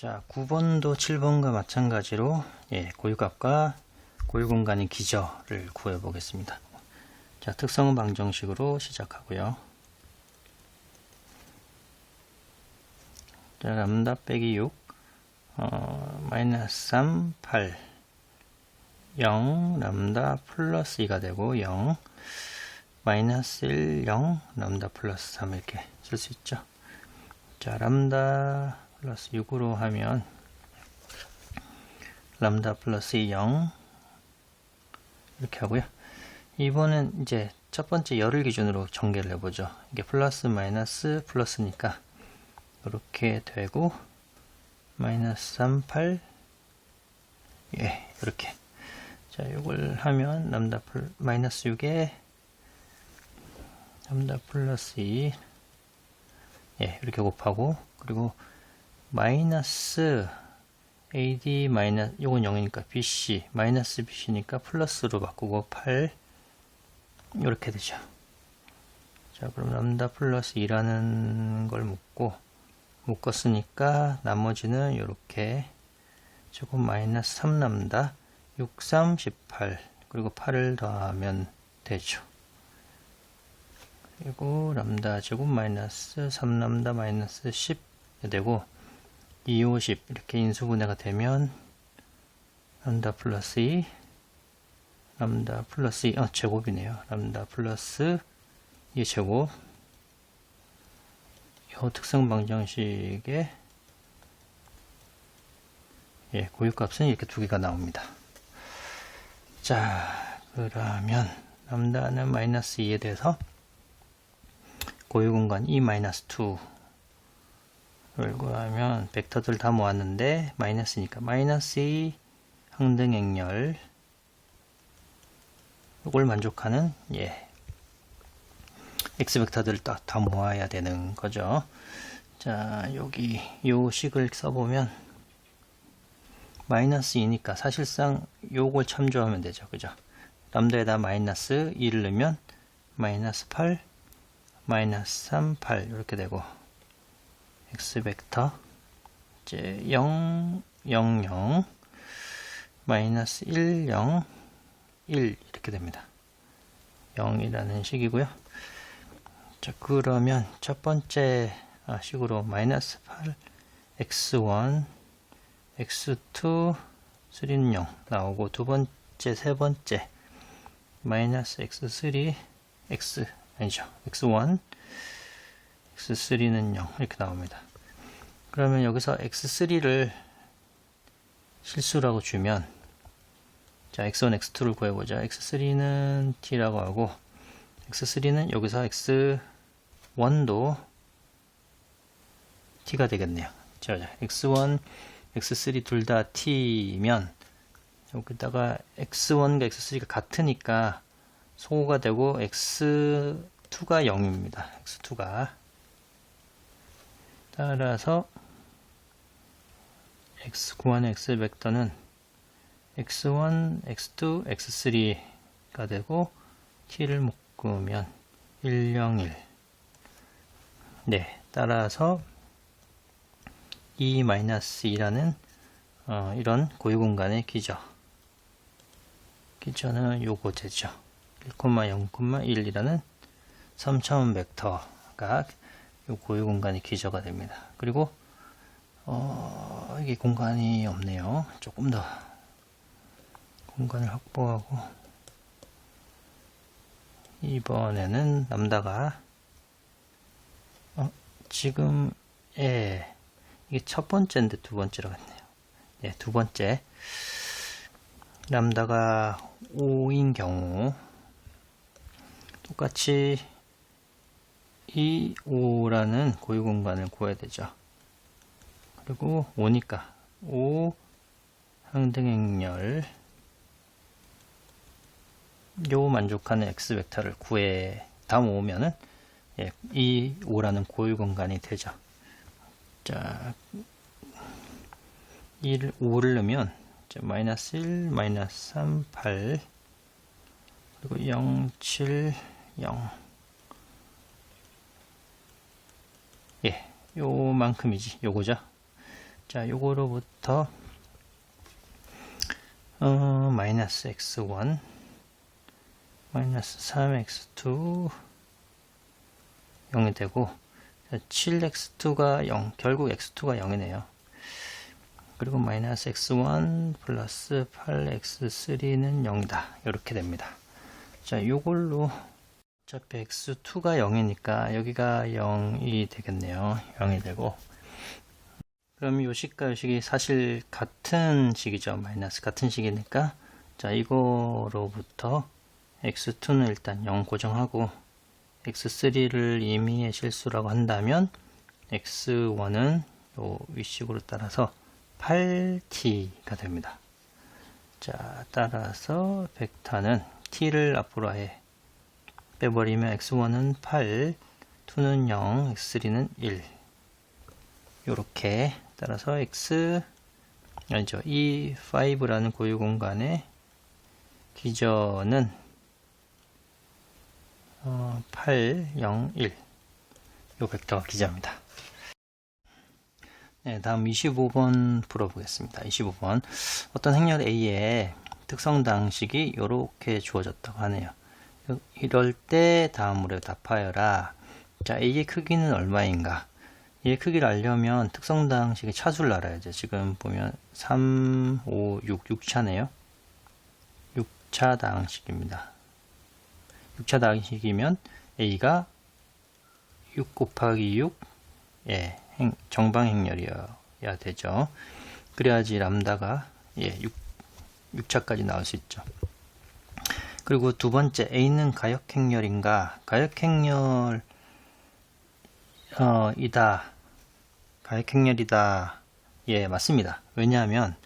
자, 9번도 7번과 마찬가지로 예, 고유값과 고유공간의 기저를 구해 보겠습니다. 자, 특성은 방정식으로 시작하고요. 자, 람다 빼기 6, 어, 마이너스 3, 8, 0, 람다 플러스 2가 되고 0, 마이너스 1, 0, 람다 플러스 3 이렇게 쓸 수 있죠. 자, 람다 플러스 6으로 하면 람다 플러스 0 이렇게 하고요. 이번엔 이제 첫 번째 열을 기준으로 전개를 해보죠. 이게 플러스 마이너스 플러스니까 이렇게 되고 마이너스 3, 8 예, 이렇게 자, 이걸 하면 람다 플 마이너스 6에 람다 플러스 2 예, 이렇게 곱하고 그리고 마이너스 AD 마이너스 요건 0이니까 BC 마이너스 BC니까 플러스로 바꾸고 8 이렇게 되죠. 자, 그럼 람다 플러스 2라는 걸 묶고 묶었으니까 나머지는 이렇게. 조금 마이너스 3 람다. 6, 3, 18 그리고 8을 더하면 되죠. 그리고 람다 제곱 마이너스 3 람다 마이너스 10 되고 2, 50 이렇게 인수분해가 되면 람다 플러스 2 람다 플러스 2, 아 어, 제곱이네요. 람다 플러스 2 제곱 이 특성 방정식의 예, 고유값은 이렇게 두 개가 나옵니다. 자, 그러면 람다는 마이너스 2에 대해서 고유공간 E-2 열고 하면 벡터들 다 모았는데 마이너스니까 마이너스 2 항등 행렬 이걸 만족하는 예 x 벡터들 다, 다 모아야 되는 거죠. 자 여기 요 식을 써보면 마이너스 2니까 사실상 요걸 참조하면 되죠. 그죠? 람다에다 마이너스 2를 넣으면 마이너스 8 마이너스 3, 8 이렇게 되고 x 벡터 이제 0, 0, 0 마이너스 1, 0, 1 이렇게 됩니다. 0이라는 식이고요. 자 그러면 첫 번째 아, 식으로 마이너스 8 x1 x2 3는 0 나오고 두 번째 세 번째 마이너스 x3 x 아니죠 x1 x3는 0 이렇게 나옵니다. 그러면 여기서 x3를 실수라고 주면 자 x1, x2를 구해보자. x3는 t라고 하고 x3는 여기서 x1도 t가 되겠네요. 자, x1, x3 둘 다 t면 여기다가 x1과 x3가 같으니까 소호가 되고 x2가 0입니다. x2가 따라서 x 구한의 x 벡터는 x1, x2, x3가 되고 t를 묶으면 1, 0, 1 네, 따라서 2-2라는 어, 이런 고유 공간의 기저. 기저는 요거 되죠. 1,0,1이라는 3차원 벡터가 이 고유 공간이 기저가 됩니다. 그리고 어, 이게 공간이 없네요. 조금 더 공간을 확보하고 이번에는 남다가 어, 지금 예 이게 첫 번째인데 두 번째로 갔네요. 예, 두 번째 람다가 5인 경우 똑같이 이 5라는 고유 공간을 구해야 되죠. 그리고 5니까 5 항등행렬 요 만족하는 x 벡터를 구해 다 모으면은 예, 이 5라는 고유 공간이 되죠. 자, 1, 5를 넣으면 자, 마이너스 1, 마이너스 3, 8 그리고 0, 7, 0 예, 요만큼이지, 요거죠. 자, 요거로부터 어, 마이너스 x1 마이너스 3x2 0이 되고 7x2가 0 결국 x2가 0이네요. 그리고 마이너스 x1 플러스 8x3는 0이다. 이렇게 됩니다. 자 요걸로 어차피 x2가 0이니까 여기가 0이 되겠네요. 0이 되고. 그럼 요 식과 요 식이 사실 같은 식이죠. 마이너스 같은 식이니까. 자 이거로부터 x2는 일단 0 고정하고 x3를 임의의 실수라고 한다면 x1은 요 위식으로 따라서 8t가 됩니다. 자, 따라서 벡터는 t를 앞으로 해 빼버리면 x1은 8, 2는 0, x3는 1. 요렇게 따라서 x 아니죠. 이 5라는 고유 공간의 기전은 어, 8, 0, 1. 요 벡터가 기자입니다. 네, 다음 25번 풀어보겠습니다. 25번. 어떤 행렬 A의 특성 당식이 이렇게 주어졌다고 하네요. 이럴 때 다음으로 답하여라. 자, A의 크기는 얼마인가? 얘 크기를 알려면 특성 당식의 차수를 알아야죠. 지금 보면 3, 5, 6, 6차네요. 6차 당식입니다. 6차 당식이면 A가 6 곱하기 6, 예, 행, 정방행렬이어야 되죠. 그래야지 람다가 예, 6, 6차까지 나올 수 있죠. 그리고 두 번째 A는 가역행렬인가? 가역행렬 어, 이다. 가역행렬이다. 예, 맞습니다. 왜냐하면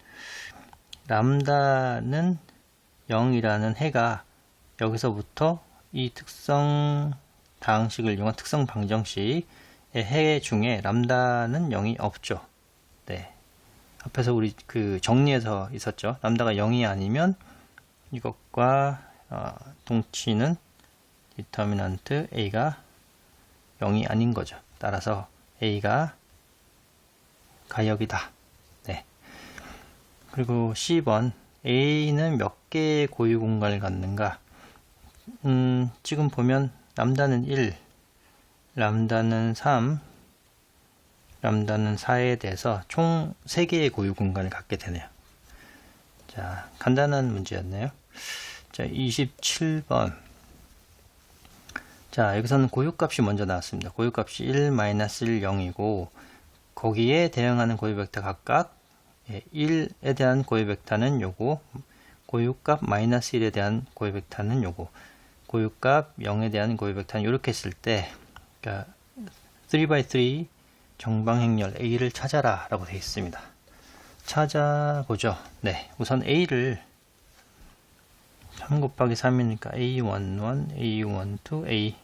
람다는 0이라는 해가 여기서부터 이 특성 다항식을 이용한 특성 방정식의 해 중에 람다는 0이 없죠. 네. 앞에서 우리 그 정리해서 있었죠. 람다가 0이 아니면 이것과 어, 동치는 디터미넌트 a가 0이 아닌 거죠. 따라서 a가 가역이다. 네. 그리고 10번 a는 몇 개의 고유 공간을 갖는가? 음, 지금 보면 람다는 1, 람다는 3, 람다는 4에 대해서 총 3개의 고유 공간을 갖게 되네요. 자, 간단한 문제였네요. 자, 27번. 자, 여기서는 고유값이 먼저 나왔습니다. 고유값이 1, 1, 0이고 거기에 대응하는 고유 벡터 각각 1에 예, 대한 고유 벡터는 요거 고유값 마이너스 1에 대한 고유 벡터는 요거 고유값 0에 대한 고유 벡터는 이렇게 했을 때 그러니까 3x3 정방행렬 A를 찾아라 라고 되어 있습니다. 찾아보죠. 네, 우선 A를 3 곱하기 3이니까 A11, A12,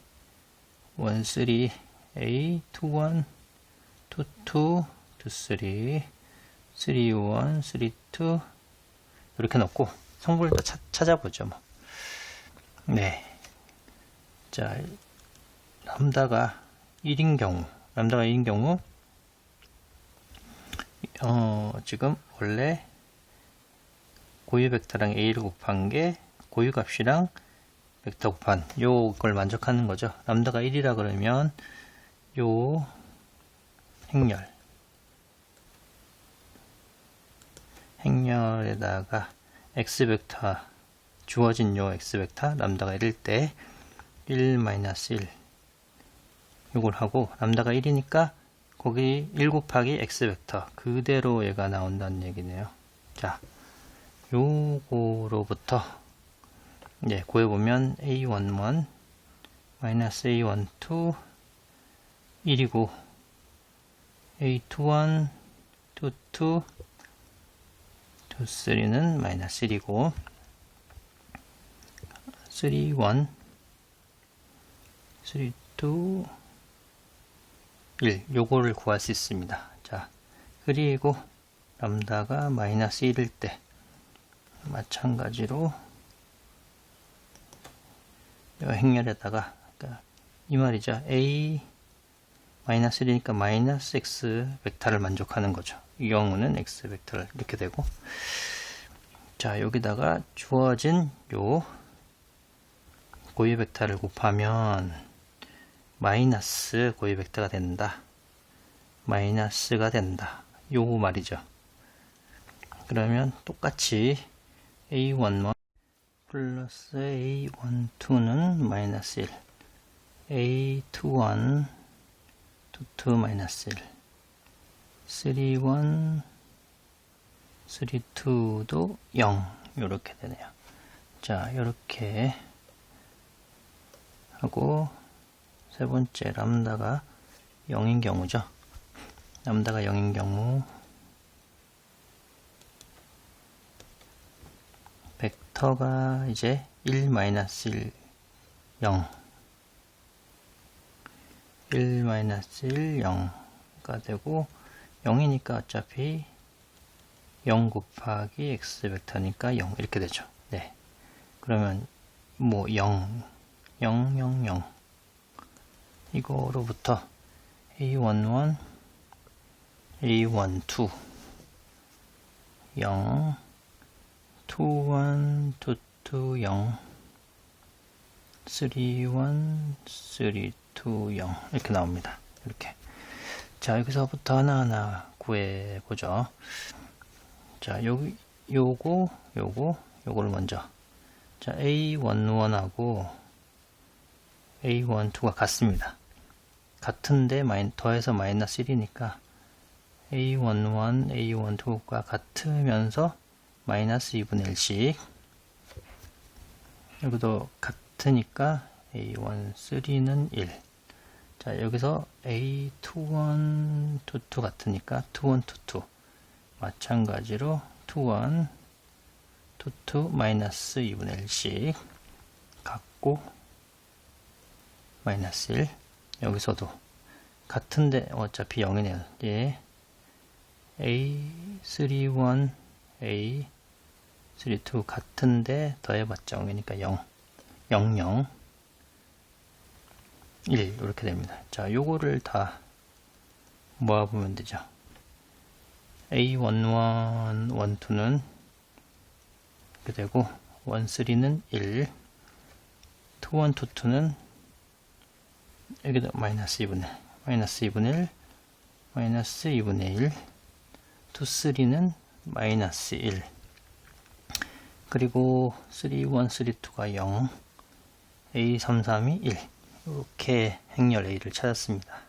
A13, A21, 22, 23, 31, 32 이렇게 넣고 성분을 또 찾아보죠. 뭐. 네. 자, 람다가 1인 경우, 람다가 1인 경우, 어, 지금 원래 고유 벡터랑 A를 곱한 게 고유 값이랑 벡터 곱한 요걸 만족하는 거죠. 람다가 1이라 그러면 요 행렬 행렬에다가 x 벡터 주어진 요 x 벡터 람다가 1일 때1-1 요걸 하고 람다가 1이니까 거기 1 곱하기 x 벡터 그대로 얘가 나온다는 얘기네요. 자, 요거로부터 예, 구해보면 a11 마이너스 a12 1이고 a21 22 23는 마이너스 1이고 3 1 3 2 1 요거를 구할 수 있습니다. 자 그리고 람다가 마이너스 1일 때 마찬가지로 이 행렬에다가 그러니까 이 말이죠. a 마이너스 1이니까 마이너스 x 벡터를 만족하는 거죠. 이 경우는 x 벡터를 이렇게 되고 자 여기다가 주어진 요 고유 벡터를 곱하면 마이너스 고유 벡터가 된다. 마이너스가 된다. 요 말이죠. 그러면 똑같이 a11 플러스 a12는 마이너스 1 a21 22 마이너스 1 31 32도 0 이렇게 되네요. 자 이렇게 하고 세 번째 람다가 0인 경우죠. 람다가 0인 경우 벡터가 이제 1 마이너스 1 0 1 마이너스 1 0가 되고 0이니까 어차피 0 곱하기 x 벡터니까 0 이렇게 되죠. 네. 그러면 뭐 0, 0, 0, 0 이거로부터 a11, a12 0 21, 22, 0 31, 32, 0 이렇게 나옵니다. 이렇게 자 여기서부터 하나하나 구해 보죠. 자, 여기, 요거, 요거, 요거를 먼저. 자, A11하고 A12가 같습니다. 같은데, 마인, 더해서 마이너스 1이니까 A11, A12가 같으면서 마이너스 2분의 1씩. 여기도 같으니까 A13는 1. 자, 여기서 A21, 22 같으니까 21, 22. 마찬가지로 2, 1, 2, 2, 마이너스 2분의 1씩 갖고 마이너스 1 여기서도 같은데 어차피 0이네요. 예. A 31, A 32 같은데 더해봤자 0이니까 0, 0, 0, 1 이렇게 됩니다. 자, 요거를 다 모아보면 되죠. A11, 12는 이렇게 되고 13는 1 21, 22는 여기도 마이너스 2분의 1 마이너스 2분의 1 마이너스 2분의 1 23는 마이너스 1 그리고 31, 32가 0 A33이 1 이렇게 행렬 A를 찾았습니다.